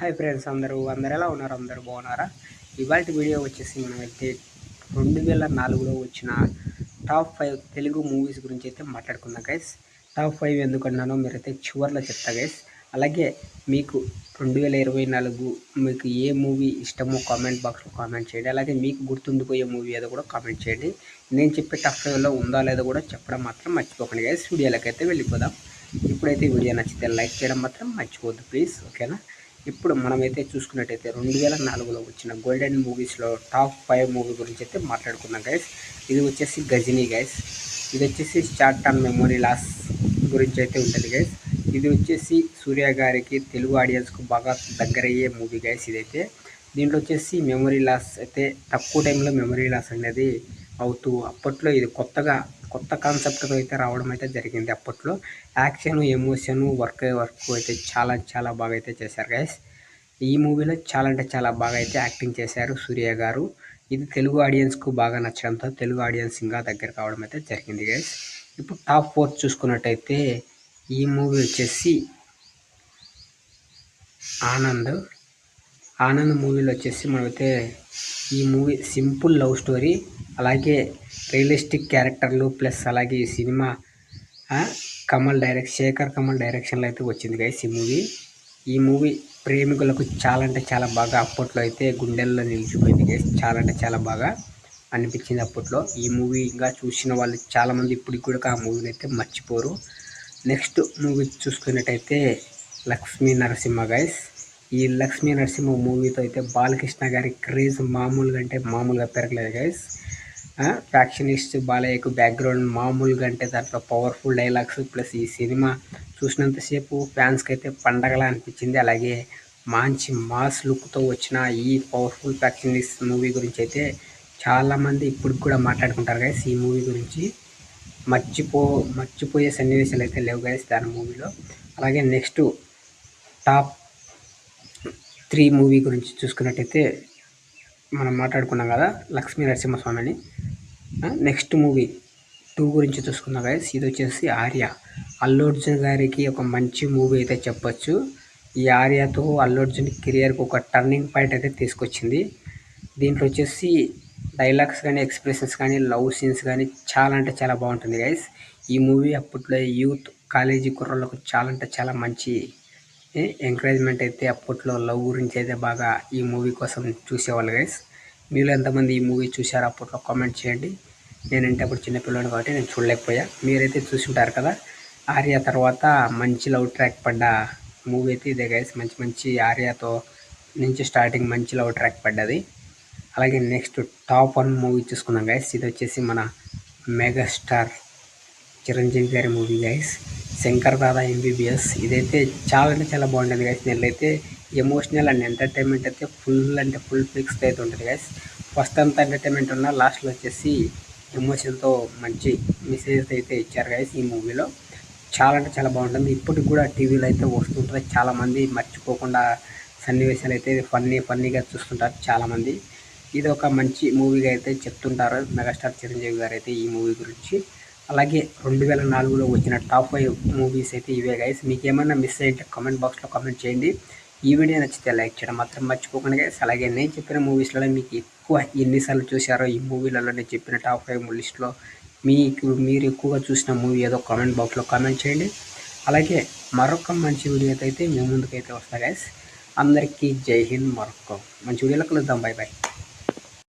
Hi friends అందరూ అందరు ఎలా ఉన్నారు? అందరూ బాగున్నారా? ఇవాళ వీడియో వచ్చేసి మనమైతే రెండు వేల నాలుగులో వచ్చిన టాప్ ఫైవ్ తెలుగు మూవీస్ గురించి అయితే మాట్లాడుకుందాం గైస్ టాప్ ఫైవ్ ఎందుకన్నానో మీరైతే చివర్లో చెప్తా గైస్ అలాగే మీకు రెండు వేల ఇరవై నాలుగు మీకు ఏ మూవీ ఇష్టమో కామెంట్ బాక్స్లో కామెంట్ చేయండి. అలాగే మీకు గుర్తుండిపోయే మూవీ ఏదో కూడా కామెంట్ చేయండి. నేను చెప్పే టఫ్ ఫైవ్లో ఉందా లేదో కూడా చెప్పడం మాత్రం మర్చిపోకండి గైస్ వీడియోలకైతే వెళ్ళిపోదాం. ఇప్పుడైతే వీడియో నచ్చితే లైక్ చేయడం మాత్రం మర్చిపోద్దు ప్లీజ్ ఓకేనా ఇప్పుడు మనమైతే చూసుకున్నట్టయితే రెండు వేల నాలుగులో వచ్చిన గోల్డెన్ మూవీస్లో టాప్ ఫైవ్ మూవీ గురించి అయితే మాట్లాడుకున్నాం గైస్ ఇది వచ్చేసి గజనీ గైస్ ఇది వచ్చేసి షార్ట్ టర్మ్ మెమొరీ లాస్ గురించి అయితే ఉంటుంది గైస్ ఇది వచ్చేసి సూర్య గారికి తెలుగు ఆడియన్స్కు బాగా దగ్గరయ్యే మూవీ గైస్ ఇదైతే. దీంట్లో వచ్చేసి మెమొరీ లాస్ అయితే తక్కువ టైంలో మెమొరీ లాస్ అనేది అవుతూ అప్పట్లో ఇది కొత్తగా కొత్త కాన్సెప్ట్తో అయితే రావడం అయితే జరిగింది అప్పట్లో. యాక్షన్ ఎమోషన్ వర్క్ వర్క్ అయితే చాలా చాలా బాగా అయితే చేశారు గైస్ ఈ మూవీలో చాలా అంటే చాలా బాగా అయితే యాక్టింగ్ చేశారు సూర్య గారు. ఇది తెలుగు ఆడియన్స్కు బాగా నచ్చడంతో తెలుగు ఆడియన్స్ ఇంకా దగ్గర కావడం అయితే జరిగింది గైస్ ఇప్పుడు టాప్ ఫోర్ చూసుకున్నట్టయితే ఈ మూవీ వచ్చేసి ఆనంద్. ఆనంద్ మూవీలో వచ్చేసి మనమైతే ఈ మూవీ సింపుల్ లవ్ స్టోరీ అలాగే రియలిస్టిక్ క్యారెక్టర్లు ప్లస్ అలాగే ఈ సినిమా కమల్ డైరెక్ట్ శేఖర్ కమల్ డైరెక్షన్లో అయితే వచ్చింది గైస్ ఈ మూవీ. ఈ మూవీ ప్రేమికులకు చాలా అంటే చాలా బాగా అప్పట్లో అయితే గుండెల్లో నిలిచిపోయింది గైస్ చాలా అంటే చాలా బాగా అనిపించింది అప్పట్లో. ఈ మూవీ ఇంకా చూసిన వాళ్ళు చాలామంది ఇప్పటికి కూడా ఆ మూవీని అయితే మర్చిపోరు. నెక్స్ట్ మూవీ చూసుకున్నట్టయితే లక్ష్మీ నరసింహ గైస్ ఈ లక్ష్మీ నరసింహ మూవీతో అయితే బాలకృష్ణ గారి క్రేజ్ మామూలుగా అంటే మామూలుగా పెరగలేదు గైస్ ఫ్యాక్షనిస్ట్ బాలయ్యకు బ్యాక్గ్రౌండ్ మామూలుగా అంటే దాంట్లో పవర్ఫుల్ డైలాగ్స్ ప్లస్ ఈ సినిమా చూసినంతసేపు ఫ్యాన్స్కి అయితే పండగలా అనిపించింది. అలాగే మంచి మాస్ లుక్తో వచ్చిన ఈ పవర్ఫుల్ ఫ్యాక్షనిస్ట్ మూవీ గురించి అయితే చాలామంది ఇప్పటికి కూడా మాట్లాడుకుంటారు గైస్ ఈ మూవీ గురించి మర్చిపో మర్చిపోయే సన్నివేశాలు అయితే లేవు గైస్ దాని మూవీలో. అలాగే నెక్స్ట్ టాప్ త్రీ మూవీ గురించి చూసుకున్నట్టయితే మనం మాట్లాడుకున్నాం కదా లక్ష్మీ నరసింహస్వామిని. నెక్స్ట్ మూవీ టూ గురించి చూసుకున్నాం కదా ఇది వచ్చేసి ఆర్య. అల్లు అర్జున్ గారికి ఒక మంచి మూవీ అయితే చెప్పొచ్చు. ఈ ఆర్యతో అల్లు అర్జున్ కెరియర్కి ఒక టర్నింగ్ పాయింట్ అయితే తీసుకొచ్చింది. దీంట్లో వచ్చేసి డైలాగ్స్ కానీ ఎక్స్ప్రెషన్స్ కానీ లవ్ సీన్స్ కానీ చాలా అంటే చాలా బాగుంటుంది గైస్ ఈ మూవీ అప్పట్లో యూత్ కాలేజీ కుర్రలకు చాలా అంటే చాలా మంచి ఎంకరేజ్మెంట్ అయితే అప్పట్లో లవ్ గురించి అయితే బాగా ఈ మూవీ కోసం చూసేవాళ్ళు గైస్ మీరు ఎంతమంది ఈ మూవీ చూసారో అప్పట్లో కామెంట్ చేయండి. నేనంటే అప్పుడు చిన్నపిల్లడు కాబట్టి నేను చూడలేకపోయా. మీరైతే చూసుంటారు కదా? ఆర్య తర్వాత మంచి లవ్ ట్రాక్ పడ్డ మూవీ అయితే ఇదే గైస్ మంచి మంచి ఆర్యాతో నుంచి స్టార్టింగ్ మంచి లవ్ ట్రాక్ పడ్డది. అలాగే నెక్స్ట్ టాప్ వన్ మూవీ చూసుకున్నాం గైస్ ఇది వచ్చేసి మన మెగాస్టార్ చిరంజీవి గారి movie guys Shankar Dada MBBS ఇదైతే చాలా అంటే చాలా బాగుంటుంది గైస్ నేనైతే ఎమోషనల్ అండ్ ఎంటర్టైన్మెంట్ అయితే ఫుల్ అంటే ఫుల్ ఫిక్స్డ్ అయితే ఉంటుంది గైస్ ఫస్ట్ అంతా ఎంటర్టైన్మెంట్ ఉన్న లాస్ట్లో వచ్చేసి ఎమోషన్తో మంచి మెసేజ్ అయితే ఇచ్చారు గైస్ ఈ మూవీలో చాలా అంటే చాలా బాగుంటుంది. ఇప్పటికి కూడా టీవీలో అయితే వస్తుంటుంది చాలామంది మర్చిపోకుండా సన్నివేశాలు అయితే ఫన్నీ ఫన్నీగా చూస్తుంటారు చాలామంది ఇది ఒక మంచి మూవీగా అయితే చెప్తుంటారు. మెగాస్టార్ చిరంజీవి గారు అయితే ఈ మూవీ గురించి. అలాగే రెండు వేల నాలుగులో వచ్చిన టాప్ ఫైవ్ మూవీస్ అయితే ఇవే గైస్ మీకు ఏమైనా మిస్ అయితే కామెంట్ బాక్స్లో కామెంట్ చేయండి. ఈ వీడియో నచ్చితే లైక్ చేయడం మాత్రం మర్చిపోకండి గైస్ అలాగే నేను చెప్పిన మూవీస్లలో మీకు ఎక్కువ ఎన్నిసార్లు చూసారో ఈ మూవీలలో నేను చెప్పిన టాప్ ఫైవ్ లిస్ట్లో మీకు మీరు ఎక్కువగా చూసిన మూవీ ఏదో కామెంట్ బాక్స్లో కామెంట్ చేయండి. అలాగే మరొక మంచి వీడియో అయితే మీ ముందుకైతే వస్తా గైస్ అందరికీ జై హింద్ మరొక మంచి వీడియోలో కలుద్దాం. Bye bye